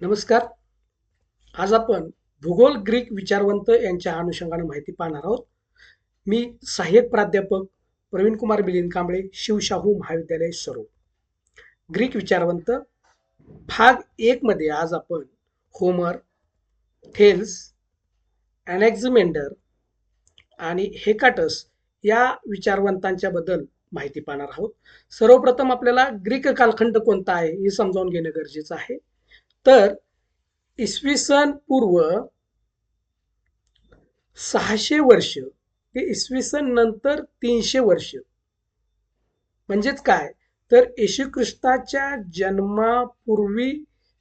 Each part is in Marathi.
नमस्कार. आज आपण भूगोल ग्रीक विचारवंत यांच्या अनुषंगाने माहिती पाहणार आहोत. मी सहाय्यक प्राध्यापक प्रवीण कुमार मिलिंद कांबळे शिवशाहू महाविद्यालय सरो ग्रीक विचारवंत भाग एक मध्ये आज आपण होमर थेल्स अनेक्झमेंडर आणि हेकाटस या विचारवंतांच्या बद्दल माहिती पाहणार आहोत. सर्वप्रथम आपल्याला ग्रीक कालखंड कोणता आहे हे समजावून घेणं गरजेचं आहे. तर इसवी सन पूर्व सहाशे वर्ष ते इसवी सन नंतर तीनशे वर्ष. म्हणजेच काय? तर येशू ख्रिस्ताच्या जन्मापूर्वी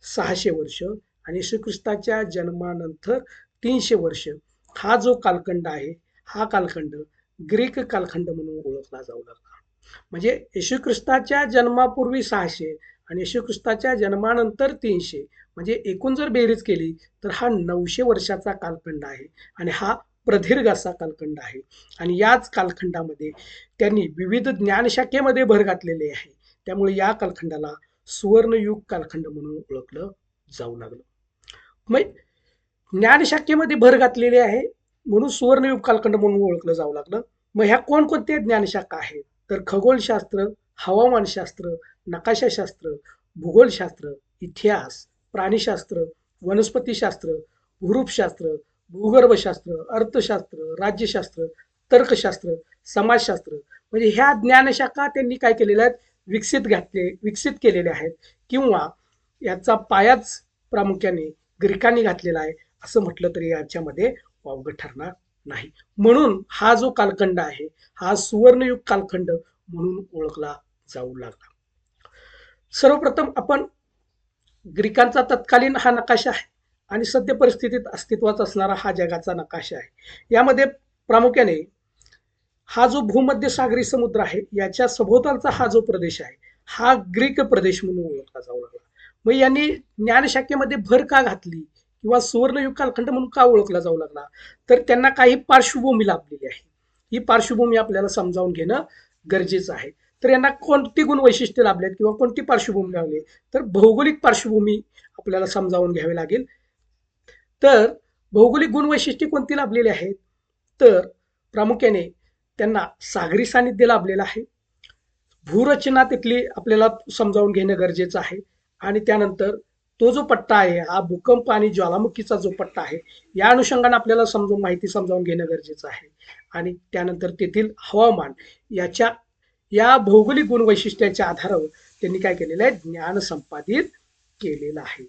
सहाशे वर्ष आणि येशू ख्रिस्ताच्या जन्मानंतर तीनशे वर्ष. हा जो कालखंड आहे हा कालखंड ग्रीक कालखंड म्हणून ओळखला जाऊ लागला. म्हणजे येशू ख्रिस्ताच्या जन्मापूर्वी सहाशे आणि येशू ख्रिस्ताच्या जन्मानंतर तीनशे म्हणजे एकूण जर बेरीज केली तर हा नऊशे वर्षाचा कालखंड आहे आणि हा प्रदीर्घ असा कालखंड आहे. आणि याच कालखंडामध्ये त्यांनी विविध ज्ञानशाखेमध्ये भर घातलेले आहे. त्यामुळे या कालखंडाला सुवर्णयुग कालखंड म्हणून ओळखलं जाऊ लागलं. मग ज्ञानशाखेमध्ये भर घातलेले आहे म्हणून सुवर्णयुग कालखंड म्हणून ओळखलं जाऊ लागलं. मग ह्या कोणकोणत्या ज्ञानशाखा आहेत? तर खगोलशास्त्र हवामानशास्त्र नकाशाशास्त्र भूगोलशास्त्र इतिहास प्राणीशास्त्र वनस्पतीशास्त्र भूरूपशास्त्र भूगर्भशास्त्र अर्थशास्त्र राज्यशास्त्र तर्कशास्त्र समाजशास्त्र. म्हणजे ह्या ज्ञानशाखा त्यांनी काय केलेल्या आहेत? विकसित घातले विकसित केलेल्या आहेत. किंवा याचा पायाच प्रामुख्याने ग्रीकांनी घातलेला आहे. असं म्हटलं तरी याच्यामध्ये वावगं ठरणार नाही. म्हणून हा जो कालखंड आहे हा सुवर्णयुग कालखंड म्हणून ओळखला जाऊ लागला. सर्वप्रथम आपण ग्रीकांचा तत्कालीन हा नकाशा आहे आणि सद्य परिस्थितीत अस्तित्वात असणारा हा जगाचा नकाशा आहे. यामध्ये प्रामुख्याने हा जो भूमध्य सागरी समुद्र आहे याच्या सभोवतालचा हा जो प्रदेश आहे हा ग्रीक प्रदेश म्हणून ओळखला जाऊ लागला. मग यांनी ज्ञानशाखेमध्ये भर का घातली किंवा सुवर्णयुग कालखंड म्हणून का ओळखला जाऊ लागला? तर त्यांना काही पार्श्वभूमी लाभलेली आहे. ही पार्श्वभूमी आपल्याला समजावून घेणं गरजेचं आहे. तर यांना कोणती गुण वैशिष्ट्य लाभलेत किंवा कोणती पार्श्वभूमी लावली तर भौगोलिक पार्श्वभूमी आपल्याला समजावून घ्यावी लागेल. तर भौगोलिक गुण वैशिष्ट्ये कोणती लाभलेली आहेत? तर प्रामुख्याने त्यांना सागरी सानिध्य लाभलेलं आहे. भूरचना तिथली आपल्याला समजावून घेणं गरजेचं आहे. आणि त्यानंतर तो जो पट्टा आहे हा भूकंप आणि ज्वालामुखीचा जो पट्टा आहे या अनुषंगाने आपल्याला समजून माहिती समजावून घेणं गरजेचं आहे. आणि त्यानंतर तेथील हवामान याच्या या भौगोलिक गुणवैशिष्ट्यांच्या आधारावर त्यांनी काय केलेलं आहे? ज्ञान संपादित केलेलं आहे.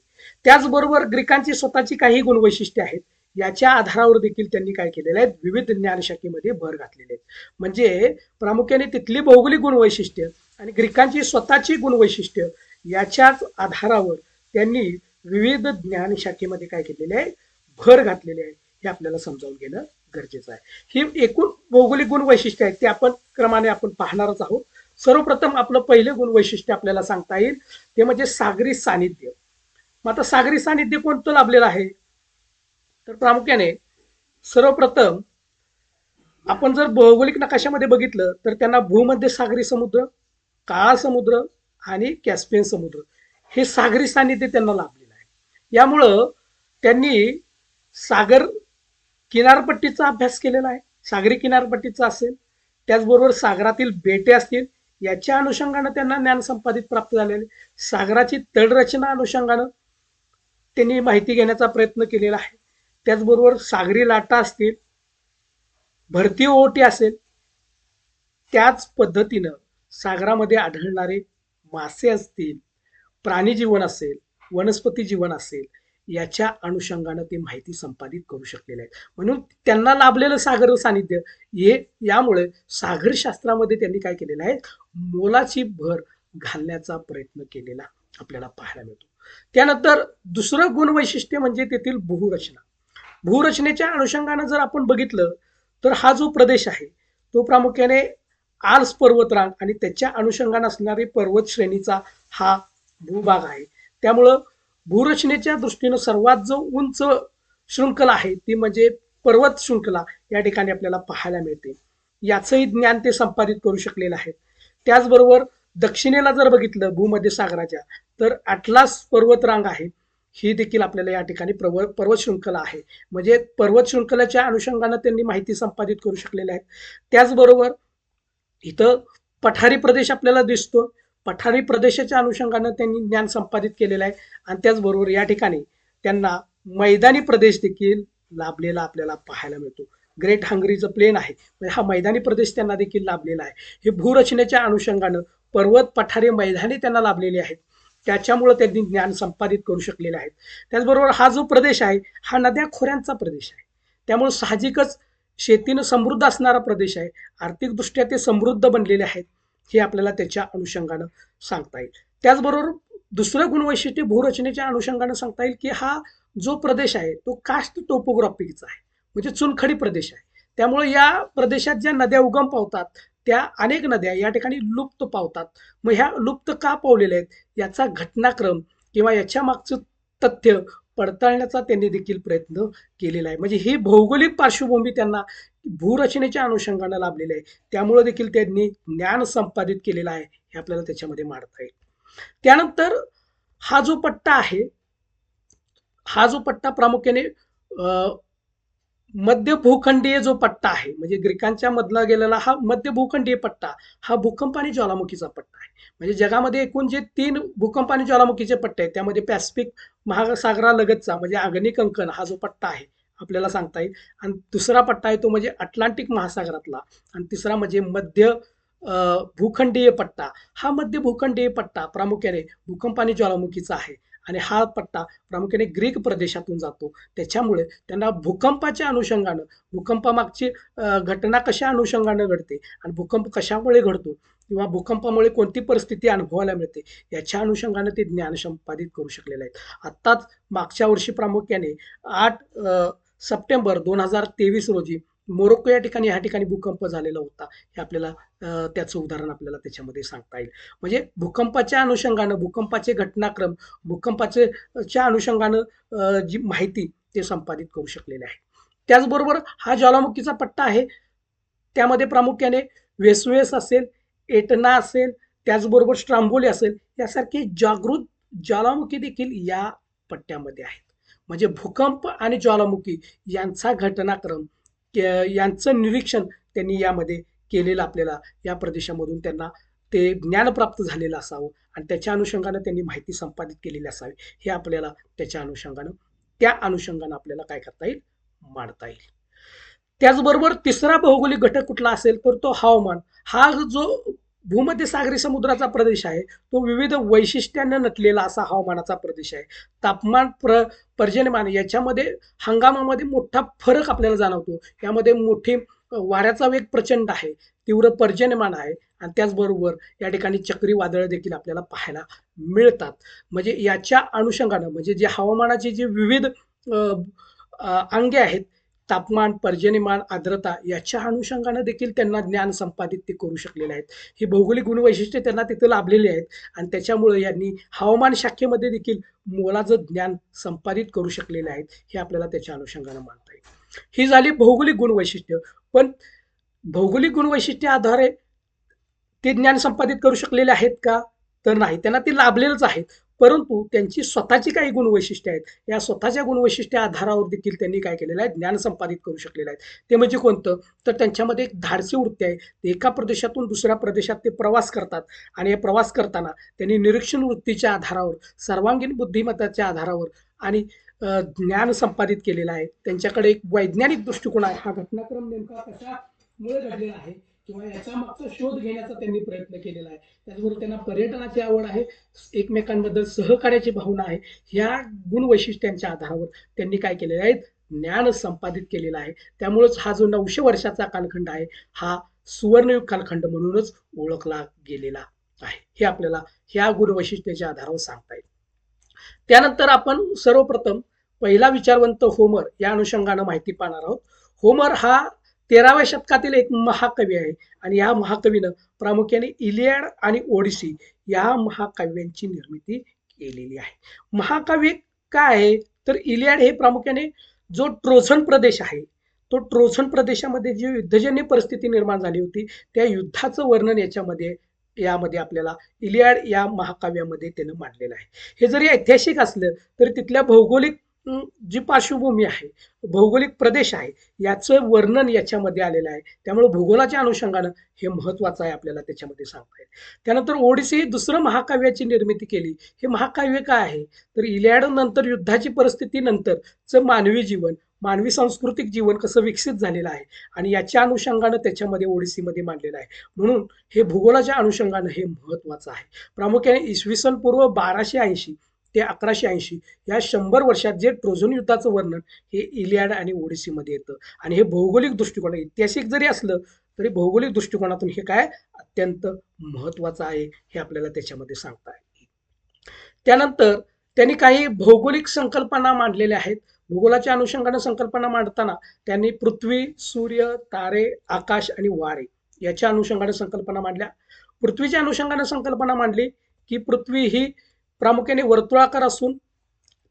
त्याचबरोबर ग्रीकांची स्वतःची काही गुणवैशिष्ट्ये आहेत याच्या आधारावर देखील त्यांनी काय केलेलं आहे? विविध ज्ञानशाखेमध्ये भर घातलेले आहेत म्हणजे प्रामुख्याने तिथली भौगोलिक गुणवैशिष्ट्य आणि ग्रीकांची स्वतःची गुणवैशिष्ट्य याच्याच आधारावर त्यांनी विविध ज्ञानशाखेमध्ये काय केलेले आहे? भर घातलेले आहे. हे आपल्याला समजावून गेलं गरजेचं आहे. ही एकूण भौगोलिक गुण वैशिष्ट्य आहेत ते आपण क्रमाने आपण पाहणारच आहोत. सर्वप्रथम आपलं पहिले गुण वैशिष्ट्य आपल्याला सांगता येईल ते म्हणजे सागरी सानिध्य. मग आता सागरी सानिध्य कोणतं लाभलेलं आहे? तर प्रामुख्याने सर्वप्रथम आपण जर भौगोलिक नकाशामध्ये बघितलं तर त्यांना भूमध्य सागरी समुद्र काळा समुद्र आणि कॅस्पियन समुद्र हे सागरी सानिध्य त्यांना लाभलेलं आहे. यामुळं त्यांनी सागर किनारपट्टीचा अभ्यास केलेला आहे. सागरी किनारपट्टीचा असेल त्याचबरोबर सागरातील बेटे असतील याच्या अनुषंगानं त्यांना ज्ञान संपादित प्राप्त झालेले सागराची तडरचना अनुषंगानं त्यांनी माहिती घेण्याचा प्रयत्न केलेला आहे. त्याचबरोबर सागरी लाटा असतील भरती ओटी असेल त्याच पद्धतीनं सागरामध्ये आढळणारे मासे असतील प्राणी जीवन असेल वनस्पती जीवन असेल याच्या अनुषंगानं ते माहिती संपादित करू शकलेले आहेत. म्हणून त्यांना लाभलेलं सागर सानिध्य हे यामुळे सागरशास्त्रामध्ये त्यांनी काय केलेलं आहे? मोलाची भर घालण्याचा प्रयत्न केलेला आपल्याला पाहायला मिळतो. त्यानंतर दुसरं गुण वैशिष्ट्य म्हणजे तेथील भूरचना भूरचनेच्या अनुषंगानं जर आपण बघितलं तर हा जो प्रदेश आहे तो प्रामुख्याने आल्स पर्वतरांग आणि त्याच्या अनुषंगाने असणारी पर्वत श्रेणीचा हा भूभाग आहे. त्यामुळं भूरचनेच्या दृष्टीनं सर्वात जो उंच शृंखला आहे ती म्हणजे पर्वत शृंखला या ठिकाणी आपल्याला पाहायला मिळते. याचंही ज्ञान ते संपादित करू शकलेलं आहे. त्याचबरोबर दक्षिणेला जर बघितलं भूमध्य सागराच्या तर अटलास पर्वतरांग आहे. ही देखील आपल्याला या ठिकाणी पर्व पर्वत शृंखला आहे. म्हणजे पर्वत शृंखलाच्या अनुषंगानं त्यांनी माहिती संपादित करू शकलेल्या आहेत. त्याचबरोबर इथं पठारी प्रदेश आपल्याला दिसतो. पठारी प्रदेशाच्या अनुषंगानं त्यांनी ज्ञान संपादित केलेलं आहे. आणि त्याचबरोबर या ठिकाणी त्यांना मैदानी प्रदेश देखील लाभलेला आपल्याला पाहायला मिळतो. ग्रेट हंगरीचं प्लेन आहे. म्हणजे हा मैदानी प्रदेश त्यांना देखील लाभलेला आहे. हे भूरचनेच्या अनुषंगानं पर्वत पठारे मैदानी त्यांना लाभलेले आहेत. त्याच्यामुळं त्यांनी ज्ञान संपादित करू शकलेले आहेत. त्याचबरोबर हा जो प्रदेश आहे हा नद्या खोऱ्यांचा प्रदेश आहे. त्यामुळे साहजिकच शेतीनं समृद्ध असणारा प्रदेश आहे. आर्थिकदृष्ट्या ते समृद्ध बनलेले आहेत. हे आपल्याला त्याच्या अनुषंगानं सांगता येईल. त्याचबरोबर दुसरं गुणवैशिष्ट्य भूरचनेच्या अनुषंगानं सांगता येईल की हा जो प्रदेश आहे तो कास्ट टोपोग्राफिकचा आहे. म्हणजे चुनखडी प्रदेश आहे. त्यामुळे या प्रदेशात ज्या नद्या उगम पावतात त्या अनेक नद्या या ठिकाणी लुप्त पावतात. मग ह्या लुप्त का पावलेल्या आहेत? याचा घटनाक्रम किंवा याच्या मागचं तथ्य पडताळण्याचा त्यांनी देखील प्रयत्न केलेला आहे. म्हणजे ही भौगोलिक पार्श्वभूमी त्यांना भूरचनेच्या अनुषंगानं लाभलेली आहे. त्यामुळे देखील त्यांनी ज्ञान संपादित केलेलं आहे हे आपल्याला त्याच्यामध्ये मांडता येईल. त्यानंतर हा जो पट्टा आहे हा जो पट्टा प्रामुख्याने मध्य भूखंडीय जो पट्टा आहे म्हणजे ग्रीकांच्या मधला गेलेला हा मध्य भूखंडीय पट्टा हा भूकंप आणि ज्वालामुखीचा पट्टा आहे. म्हणजे जगामध्ये एकूण जे तीन भूकंप आणि ज्वालामुखीचे पट्टे आहेत त्यामध्ये पॅसिफिक महासागरालगतचा म्हणजे आग्नेय हा जो पट्टा आहे आपल्याला सांगता येईल. आणि दुसरा पट्टा आहे तो म्हणजे अटलांटिक महासागरातला आणि तिसरा म्हणजे मध्य भूखंडीय पट्टा. हा मध्य भूखंडीय पट्टा प्रामुख्याने भूकंप आणि ज्वालामुखीचा आहे. आणि हा पट्टा प्रामुख्याने ग्रीक प्रदेशातून जातो. त्याच्यामुळे त्यांना भूकंपाच्या अनुषंगानं भूकंपामागची घटना कशा अनुषंगानं घडते आणि भूकंप कशामुळे घडतो किंवा भूकंपामुळे कोणती परिस्थिती अनुभवायला मिळते याच्या अनुषंगानं ते ज्ञान संपादित करू शकलेले आहेत. आत्ताच मागच्या वर्षी प्रामुख्याने आठ सप्टेंबर दोन हजार तेवीस रोजी मोरोक्को या ठिकाणी ह्या ठिकाणी भूकंप झालेला होता. हे आपल्याला त्याचं उदाहरण आपल्याला त्याच्यामध्ये सांगता येईल. म्हणजे भूकंपाच्या अनुषंगानं भूकंपाचे घटनाक्रम भूकंपाचे च्या अनुषंगानं जी माहिती ते संपादित करू शकलेले आहे त्याचबरोबर हा ज्वालामुखीचा पट्टा आहे. त्यामध्ये प्रामुख्याने वेसवेस असेल एटना असेल त्याचबरोबर स्ट्रांबोली असेल यासारखे जागृत ज्वालामुखी देखील या पट्ट्यामध्ये आहेत. म्हणजे भूकंप आणि ज्वालामुखी यांचा घटनाक्रम यांचं निरीक्षण त्यांनी यामध्ये केलेलं आपल्याला या प्रदेशामधून त्यांना ते ज्ञान प्राप्त झालेलं असावं आणि त्याच्या अनुषंगानं त्यांनी माहिती संपादित केलेली असावी. हे आपल्याला त्याच्या अनुषंगानं त्या अनुषंगानं आपल्याला काय करता येईल? मांडता येईल. त्याचबरोबर तिसरा भौगोलिक घटक कुठला असेल तर तो हवामान. हा जो भूमध्य सागरी समुद्राचा प्रदेश आहे. तो विविध वैशिष्ट्यांना नटलेला असा हवामानाचा प्रदेश आहे. तापमान प्र पर्जन्यमान याच्यामध्ये हंगामामध्ये मोठा फरक आपल्याला जाणवतो. यामध्ये मोठी वाऱ्याचा वेग प्रचंड आहे. तीव्र पर्जन्यमान आहे आणि त्याचबरोबर या ठिकाणी चक्रीवादळं देखील आपल्याला पाहायला मिळतात. म्हणजे याच्या अनुषंगानं म्हणजे जे हवामानाचे जे विविध अंगे आहेत तापमान पर्जन्यमान आर्द्रता याच्या अनुषंगानं देखील त्यांना ज्ञान संपादित ते करू शकलेले आहेत. ही भौगोलिक गुणवैशिष्ट्ये त्यांना तिथं लाभलेली आहेत आणि त्याच्यामुळे यांनी हवामान शाखेमध्ये देखील मोलाचं ज्ञान संपादित करू शकलेले आहेत हे आपल्याला त्याच्या अनुषंगानं मानता येईल. ही झाली भौगोलिक गुणवैशिष्ट्य. पण भौगोलिक गुणवैशिष्ट्य आधारे ते ज्ञान संपादित करू शकलेले आहेत का? तर नाही. त्यांना ते लाभलेलंच आहेत. परंतु त्यांची स्वतःची काही गुणवैशिष्ट्य आहेत. या स्वतःच्या गुणवैशिष्ट्या आधारावर देखील त्यांनी काय केलेलं आहे? ज्ञान संपादित करू शकलेलं आहे. ते म्हणजे कोणतं? तर त्यांच्यामध्ये एक धाडसी वृत्ती आहे. ते एका प्रदेशातून दुसऱ्या प्रदेशात ते प्रवास करतात. आणि हे प्रवास करताना त्यांनी निरीक्षण वृत्तीच्या आधारावर सर्वांगीण बुद्धिमत्ताच्या आधारावर आणि ज्ञान संपादित केलेलं आहे. त्यांच्याकडे एक वैज्ञानिक दृष्टिकोन आहे. हा घटनाक्रम नेमका कशामुळे घडलेला आहे? किंवा याचा मागचा शोध घेण्याचा त्यांनी प्रयत्न केलेला आहे. त्याचबरोबर त्यांना पर्यटनाची आवड आहे एकमेकांबद्दल सहकार्याची भावना आहे ह्या गुणवैशिष्ट्यांच्या आधारावर त्यांनी काय केलेलं आहे? ज्ञान संपादित केलेलं आहे. त्यामुळेच हा जो नऊशे वर्षाचा कालखंड आहे हा सुवर्णयुग कालखंड म्हणूनच ओळखला गेलेला आहे. हे आपल्याला ह्या गुणवैशिष्ट्याच्या आधारावर सांगता येईल. त्यानंतर आपण सर्वप्रथम पहिला विचारवंत होमर या अनुषंगानं माहिती पाहणार आहोत. होमर हा तेराव्या शतकातील एक महाकवी आहे. आणि या महाकवीनं प्रामुख्याने इलियाड आणि ओडिसी या महाकाव्यांची निर्मिती केलेली आहे. महाकाव्य काय आहे? तर इलियाड हे प्रामुख्याने जो ट्रोझन प्रदेश आहे तो ट्रोझन प्रदेशामध्ये जी युद्धजन्य परिस्थिती निर्माण झाली होती त्या युद्धाचं वर्णन याच्यामध्ये यामध्ये आपल्याला इलियाड या महाकाव्यामध्ये त्यानं मांडलेलं आहे. हे जरी ऐतिहासिक असलं तरी तिथल्या भौगोलिक जी पार्श्वभूमी आहे भौगोलिक प्रदेश आहे याचं वर्णन याच्यामध्ये आलेलं आहे. त्यामुळे भूगोलाच्या अनुषंगानं हे महत्वाचं आहे आपल्याला त्याच्यामध्ये सांगता येईल. त्यानंतर ओडिसी ही दुसरं महाकाव्याची निर्मिती केली. हे महाकाव्य काय आहे? तर इलियाड नंतर युद्धाची परिस्थिती नंतरचं मानवी जीवन मानवी सांस्कृतिक जीवन कसं विकसित झालेलं आहे आणि याच्या अनुषंगानं त्याच्यामध्ये ओडिसीमध्ये मांडलेलं आहे. म्हणून हे भूगोलाच्या अनुषंगानं हे महत्वाचं आहे. प्रामुख्याने इसवी सन पूर्व बाराशे ऐंशी ते अकराशे ऐंशी. या शंभर वर्षात जे ट्रोझोन युद्धाचं वर्णन हे इलियाड आणि ओडिसीमध्ये येतं. आणि हे भौगोलिक दृष्टिकोन ऐतिहासिक जरी असलं तरी भौगोलिक दृष्टिकोनातून हे काय? अत्यंत महत्वाचं आहे हे आपल्याला त्याच्यामध्ये सांगता येईल. त्यानंतर त्यांनी काही भौगोलिक संकल्पना मांडलेल्या आहेत. भूगोलाच्या अनुषंगाने संकल्पना मांडताना त्यांनी पृथ्वी सूर्य तारे आकाश आणि वारे याच्या अनुषंगाने संकल्पना मांडल्या. पृथ्वीच्या अनुषंगाने संकल्पना मांडली की पृथ्वी ही प्रामुख्याने वर्तुळाकार असून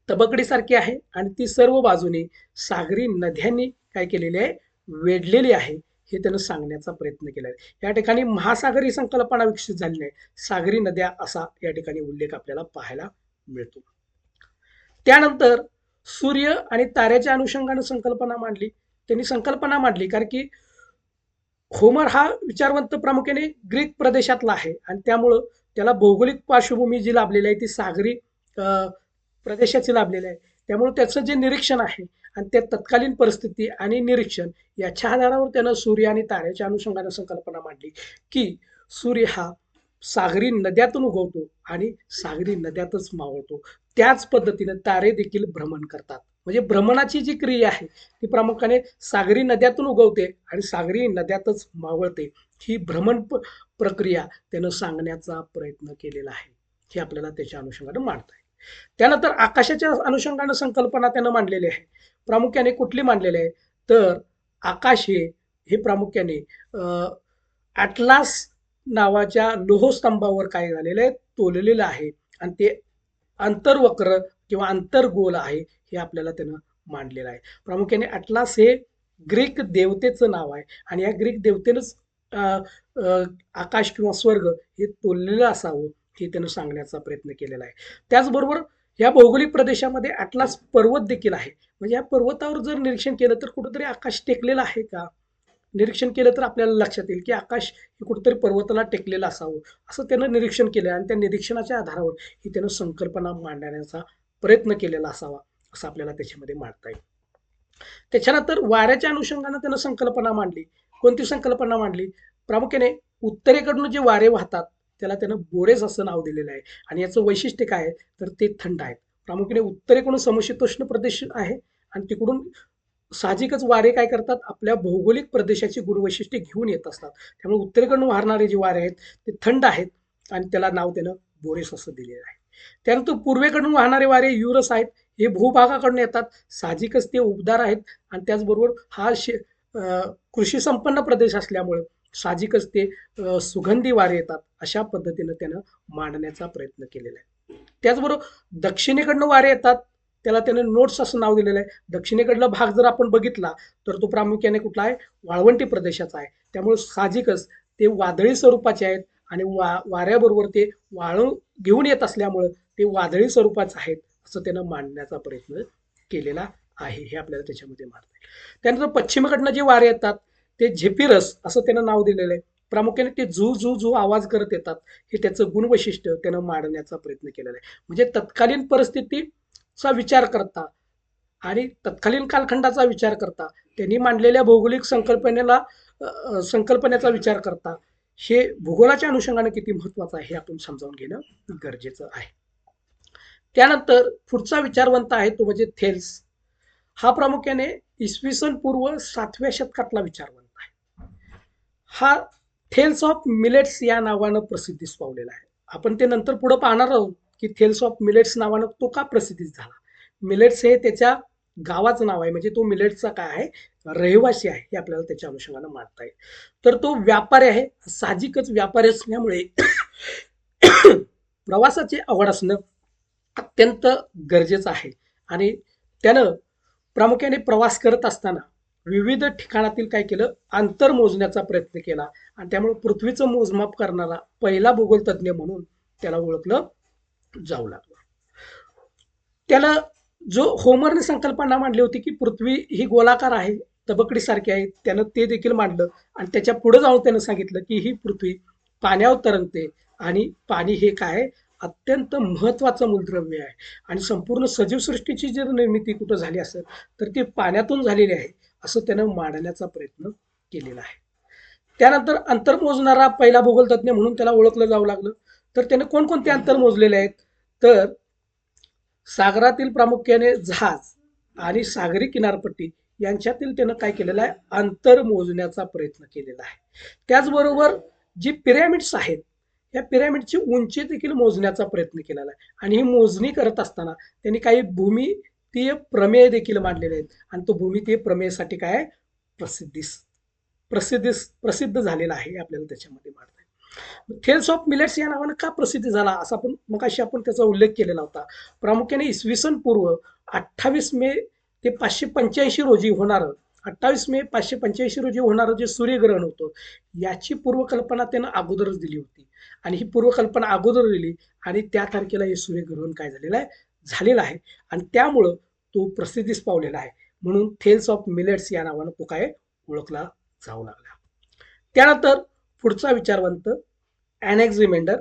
तबकडीसारखी आहे आणि ती सर्व बाजूने सागरी नद्यांनी काय केलेली आहे वेढलेली आहे हे त्यानं सांगण्याचा प्रयत्न केला आहे या ठिकाणी महासागरी संकल्पना विकसित झाली नाही. सागरी नद्या असा या ठिकाणी उल्लेख आपल्याला पाहायला मिळतो. त्यानंतर सूर्य आणि ताऱ्याच्या अनुषंगाने संकल्पना मांडली. त्यांनी संकल्पना मांडली कारण की होमर हा विचारवंत प्रामुख्याने ग्रीक प्रदेशातला आहे. आणि त्यामुळं त्याला भौगोलिक पार्श्वभूमी जी लाभलेली आहे ती सागरी प्रदेशाची लाभलेली आहे. त्यामुळे त्याचं जे निरीक्षण आहे आणि त्या तत्कालीन परिस्थिती आणि निरीक्षण याच्या आधारावर त्यानं सूर्य आणि ताऱ्याच्या अनुषंगाने संकल्पना मांडली की सूर्य हा सागरी नद्यातून उगवतो आणि सागरी नद्यातच मावळतो. त्याच पद्धतीनं तारे देखील भ्रमण करतात. म्हणजे भ्रमणाची जी क्रिया आहे ती प्रामुख्याने सागरी नद्यातून उगवते आणि सागरी नद्यातच मावळते. ही भ्रमण प्रक्रिया त्यानं सांगण्याचा प्रयत्न केलेला आहे. हे आपल्याला त्याच्या अनुषंगानं मांडता येईल. त्यानंतर आकाशाच्या अनुषंगानं संकल्पना त्यानं मांडलेली आहे. प्रामुख्याने कुठली मांडलेली आहे? तर आकाश हे हे प्रामुख्याने अटलास नावाच्या लोहस्तंभावर काय झालेलं आहे? तोललेलं आहे. आणि ते अंतर्वक्र किंवा अंतर्गोल आहे हे आपल्याला त्यानं मांडलेलं आहे. प्रामुख्याने अटलास हे ग्रीक देवतेचं नाव आहे. आणि या ग्रीक देवतेनंच आकाश किंवा स्वर्ग हे तोललेलं असावं हे त्यानं सांगण्याचा प्रयत्न केलेला आहे. त्याचबरोबर या भौगोलिक प्रदेशामध्ये अटलास पर्वत देखील आहे. म्हणजे या पर्वतावर जर निरीक्षण केलं तर कुठंतरी आकाश टेकलेलं आहे का? निरीक्षण केलं तर आपल्याला लक्षात येईल की आकाश हे कुठेतरी पर्वताला टेकलेलं असावं. असं त्यानं निरीक्षण केलं आणि त्या निरीक्षणाच्या आधारावर ही त्यानं संकल्पना मांडण्याचा प्रयत्न केलेला असावा असं आपल्याला त्याच्यामध्ये मांडता येईल. त्याच्यानंतर वाऱ्याच्या अनुषंगानं त्यानं संकल्पना मांडली. कोणती संकल्पना मांडली? प्रामुख्याने उत्तरेकडून जे वारे वाहतात त्याला त्यानं बोरेस असं नाव दिलेलं आहे आणि याचं वैशिष्ट्य काय आहे? तर ते थंड आहेत. प्रामुख्याने उत्तरेकडून समशीतोष्ण प्रदेश आहे आणि तिकडून साहजिकच वारे काय करतात? आपल्या भौगोलिक प्रदेशाची गुणवैशिष्ट्ये घेऊन येत असतात. त्यामुळे उत्तरेकडून वाहणारे जे वारे आहेत ते थंड आहेत आणि त्याला नाव त्यानं बोरेस असं दिलेलं आहे. त्यानंतर पूर्वेकडून वाहणारे वारे युरस आहेत हे भूभागाकडून येतात. साहजिकच ते उबदार आहेत आणि त्याचबरोबर हा शे कृषी संपन्न प्रदेश असल्यामुळे साहजिकच ते सुगंधी वारे येतात अशा पद्धतीनं त्यानं मांडण्याचा प्रयत्न केलेला आहे. त्याचबरोबर दक्षिणेकडनं वारे येतात. त्याला त्यानं नोट्स असं नाव दिलेलं आहे. दक्षिणेकडला भाग जर आपण बघितला तर तो प्रामुख्याने कुठला आहे? वाळवंटी प्रदेशाचा आहे. त्यामुळे साहजिकच ते वादळी स्वरूपाचे आहेत आणि वा वाऱ्याबरोबर ते वाळू घेऊन येत असल्यामुळं ते वादळी स्वरूपाचं आहेत असं त्यानं मांडण्याचा प्रयत्न केलेला आहे. हे आपल्याला त्याच्यामध्ये मानता येईल. त्यानंतर पश्चिमेकडनं जे वारे येतात ते झेपिरस असं त्यानं नाव दिलेलं आहे. प्रामुख्याने ते झू झू झू आवाज करत येतात. हे त्याचं गुणवैशिष्ट्य त्यानं मांडण्याचा प्रयत्न केलेला आहे. म्हणजे तत्कालीन परिस्थिती चा विचार करता. आणि तत्कालीन कालखंडाचा विचार करता. त्यांनी मांडलेल्या भौगोलिक संकल्पनेला संकल्पनेचा विचार करता. हे भूगोलाच्या अनुषंगाने किती महत्वाचं आहे हे आपण समजावून घेणं गरजेचं आहे. त्यानंतर पुढचा विचारवंत आहे तो म्हणजे थेल्स. हा प्रामुख्याने इसवी सन पूर्व सातव्या शतकातला विचारवंत आहे. हा थेल्स ऑफ मिलेट्स या नावानं प्रसिद्धीस पावलेला आहे. आपण ते नंतर पुढे पाहणार आहोत. की थेल्स ऑफ मिलेट्स नावानं तो का प्रसिद्धीत झाला? मिलेट्स हे त्याच्या गावाचं नाव आहे. म्हणजे तो मिलेट्सचा काय आहे? रहिवासी आहे हे आपल्याला त्याच्या अनुषंगानं मानता येईल. तर तो व्यापारी आहे. साहजिकच व्यापारी असल्यामुळे प्रवासाची आवड असणं अत्यंत गरजेचं आहे. आणि त्यानं प्रामुख्याने प्रवास करत असताना विविध ठिकाणातील काय केलं? अंतर मोजण्याचा प्रयत्न केला. आणि त्यामुळे पृथ्वीचं मोजमाप करणारा पहिला भूगोलतज्ञ म्हणून त्याला ओळखलं जाऊ लागलं. त्याला जो होमरने संकल्पना मांडली होती की पृथ्वी ही गोलाकार आहे तबकडीसारखी आहे त्यानं ते देखील मांडलं आणि त्याच्या पुढे जाऊन त्यानं सांगितलं की ही पृथ्वी पाण्यावर तरंगते आणि पाणी हे काय? अत्यंत महत्वाचं मूलद्रव्य आहे. आणि संपूर्ण सजीव सृष्टीची जर निर्मिती कुठं झाली असेल तर ती पाण्यातून झालेली आहे असं त्यानं मांडण्याचा प्रयत्न केलेला आहे. त्यानंतर अंतर मोजणारा पहिला भूगोलतज्ञ म्हणून त्याला ओळखलं जाऊ लागलं. तर त्याने कोणकोणते अंतर मोजलेले आहेत? तर सागरातील प्रामुख्याने जहाज आणि सागरी किनारपट्टी यांच्यातील त्यानं काय केलेलं आहे? अंतर मोजण्याचा प्रयत्न केलेला आहे. त्याचबरोबर जी पिरॅमिड्स आहेत या पिरॅमिडची उंची देखील मोजण्याचा प्रयत्न केलेला आहे. आणि ही मोजणी करत असताना त्यांनी काही भूमितीय प्रमेय देखील मांडलेले आहेत. आणि तो भूमितीय प्रमेयसाठी काय प्रसिद्धीस प्रसिद्धीस प्रसिद्ध झालेला आहे हे आपल्याला त्याच्यामध्ये मांडता थेल्स ऑफ मिलेट्स या नावानं का प्रसिद्ध झाला? असा आपण मगाशी आपण त्याचा उल्लेख केलेला होता. प्रामुख्याने इसवी सन पूर्व अठ्ठावीस मे ते पाचशे पंच्याऐंशी रोजी होणारं अठ्ठावीस मे पाचशे पंच्याऐंशी रोजी होणारं जे सूर्यग्रहण होतं याची पूर्वकल्पना त्यानं अगोदरच दिली होती. आणि ही पूर्वकल्पना अगोदर दिली आणि त्या तारखेला हे सूर्यग्रहण काय झालेलं आहे? झालेलं आहे. आणि त्यामुळं तो प्रसिद्धीस पावलेला आहे. म्हणून थेल्स ऑफ मिलेट्स या नावानं तो काय ओळखला जाऊ लागला. त्यानंतर पुढचा विचारवंत ॲनेक्झिमेंडर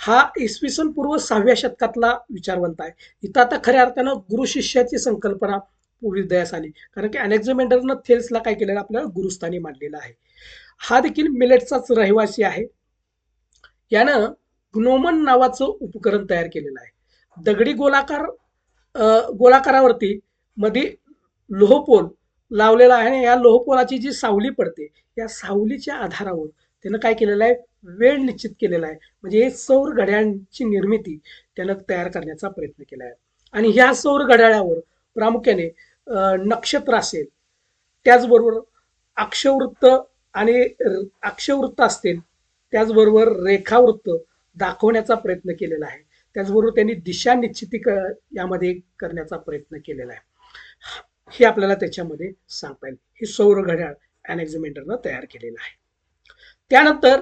हा इसवी सन पूर्व सहाव्या शतकातला विचारवंत आहे. इथं आता खऱ्या अर्थानं गुरु शिष्याची संकल्पना उदयास आली. कारण की अनेक्झिमेंडरनं थेल्सला काय केलेलं आपल्याला गुरुस्थानी मांडलेला आहे. हा देखील मिलेटचाच रहिवासी आहे. यानं ग्नोमन नावाचं उपकरण तयार केलेलं आहे. दगडी गोलाकार गोलाकारावरती मध्ये लोहपोल लावलेला आहे आणि या लोहपोलाची जी सावली पडते या सावलीच्या आधारावर त्यानं काय केलेलं आहे? वेळ निश्चित केलेला आहे. म्हणजे हे सौर घड्याळांची निर्मिती त्यानं तयार करण्याचा प्रयत्न केला आहे. आणि ह्या सौर घड्याळावर प्रामुख्याने नक्षत्र असेल त्याचबरोबर अक्षवृत्त आणि अक्षवृत्त असतील त्याचबरोबर रेखावृत्त दाखवण्याचा प्रयत्न केलेला आहे. त्याचबरोबर त्यांनी दिशा निश्चिती क यामध्ये करण्याचा प्रयत्न केलेला आहे. हे आपल्याला त्याच्यामध्ये सांगता येईल. हे सौर घड्याळ अनेक्झिमेंडरनं तयार केलेलं आहे. त्यानंतर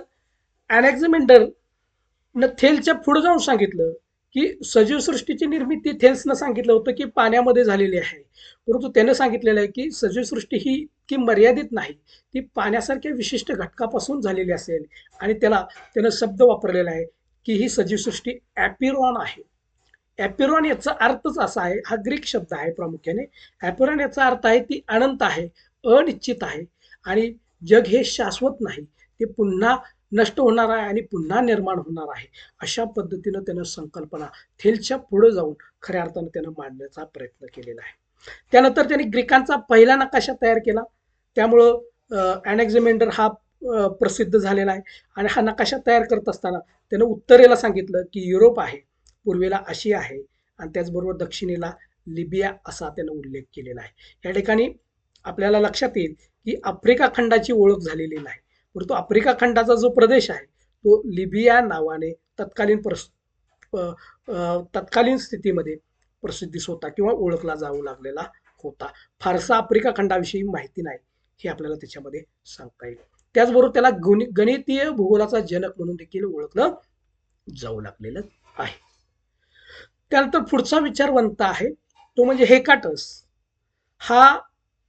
अनेक्झिमेंडरनं थेलच्या पुढे जाऊन सांगितलं की सजीव सृष्टीची निर्मिती थेल्सनं सांगितलं होतं की पाण्यामध्ये झालेली आहे. परंतु त्यानं सांगितलेलं आहे की सजीव सृष्टी ही की मर्यादित नाही ती पाण्यासारख्या विशिष्ट घटकापासून झालेली असेल. आणि त्याला त्यानं शब्द वापरलेला आहे की ही सजीव सृष्टी ॲपिरॉन आहे. ॲपिरॉन याचा अर्थच असा आहे हा ग्रीक शब्द आहे प्रामुख्याने. ॲपिरॉन याचा अर्थ आहे ती अनंत आहे अनिश्चित आहे. आणि जग हे शाश्वत नाही. हे पुन्हा नष्ट होणार आहे आणि पुन्हा निर्माण होणार आहे. अशा पद्धतीनं त्यानं संकल्पना थेलच्या पुढे जाऊन खऱ्या अर्थानं त्यानं मांडण्याचा प्रयत्न केलेला आहे. त्यानंतर त्यांनी ग्रीकांचा पहिला नकाशा तयार केला. त्यामुळं अनेक्झिमेंडर हा प्रसिद्ध झालेला आहे. आणि हा नकाशा तयार करत असताना त्यानं उत्तरेला सांगितलं की युरोप आहे पूर्वेला आशिया आहे आणि त्याचबरोबर दक्षिणेला लिबिया असा त्यानं उल्लेख केलेला आहे. या ठिकाणी आपल्याला लक्षात येईल की आफ्रिका खंडाची ओळख झालेली नाही. परंतु आफ्रिका खंडाचा जो प्रदेश आहे तो लिबिया नावाने तत्कालीन प्रस तत्कालीन स्थितीमध्ये प्रसिद्धीस होता किंवा ओळखला जाऊ लागलेला होता. फारसा आफ्रिका खंडाविषयी माहिती नाही हे आपल्याला त्याच्यामध्ये सांगता येईल. त्याचबरोबर त्याला गुणी गणितीय भूगोलाचा जनक म्हणून देखील ओळखलं जाऊ लागलेलं आहे. त्यानंतर पुढचा विचारवंत आहे तो म्हणजे हेकाटस. हा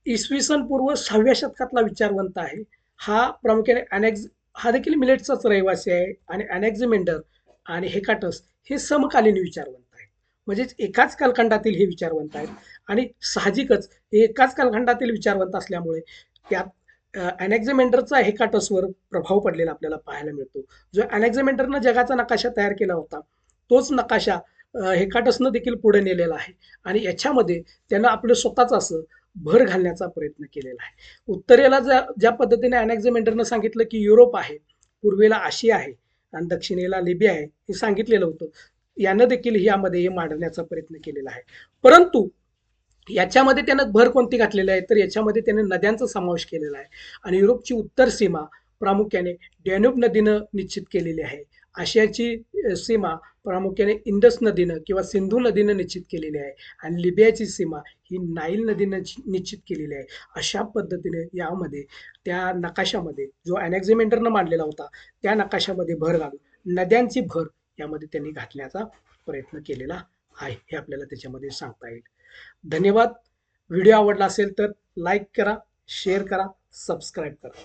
इसवी सन पूर्व सहाव्या शतकातला विचारवंत आहे. हा प्रामुख्याने अनेक्झ हा देखील मिलेटचाच रहिवासी आहे आणि अनेक्झिमेंडर आणि हेकाटस हे समकालीन विचारवंत आहेत. म्हणजेच एकाच कालखंडातील हे विचारवंत आहेत आणि साहजिकच हे एकाच कालखंडातील विचारवंत असल्यामुळे त्यात अनेक्झिमेंडरचा हेकाटसवर प्रभाव पडलेला आपल्याला पाहायला मिळतो. जो अनेक्झिमेंडरनं जगाचा नकाशा तयार केला होता तोच नकाशा हेकाटसनं देखील पुढे नेलेला आहे. आणि याच्यामध्ये त्यानं आपलं स्वतःच असं भर घालण्याचा प्रयत्न केलेला आहे. उत्तरेला ज्या ज्या पद्धतीने अनेक्झिमेंडरनं सांगितलं की युरोप आहे पूर्वेला आशिया आहे आणि दक्षिणेला लिबिया आहे हे सांगितलेलं होतं. यानं देखील यामध्ये हे मांडण्याचा प्रयत्न केलेला आहे. परंतु याच्यामध्ये त्यानं भर कोणती घातलेली आहे? तर याच्यामध्ये त्याने नद्यांचा समावेश केलेला आहे. आणि युरोपची उत्तर सीमा प्रामुख्याने डॅन्यूब नदीनं निश्चित केलेली आहे. आशियाची सीमा प्रामुख्याने इंडस नदीनं किंवा सिंधू नदीनं निश्चित केलेली आहे आणि लिबियाची सीमा ही नाईल नदीनं निश्चित केलेली आहे. अशा पद्धतीने यामध्ये त्या नकाशामध्ये जो अनेक्झिमेंटरनं मांडलेला होता त्या नकाशामध्ये भर घालून नद्यांची भर यामध्ये त्यांनी घातल्याचा प्रयत्न केलेला आहे हे आपल्याला त्याच्यामध्ये सांगता येईल. धन्यवाद. व्हिडिओ आवडला असेल तर लाईक करा शेअर करा सबस्क्राईब करा.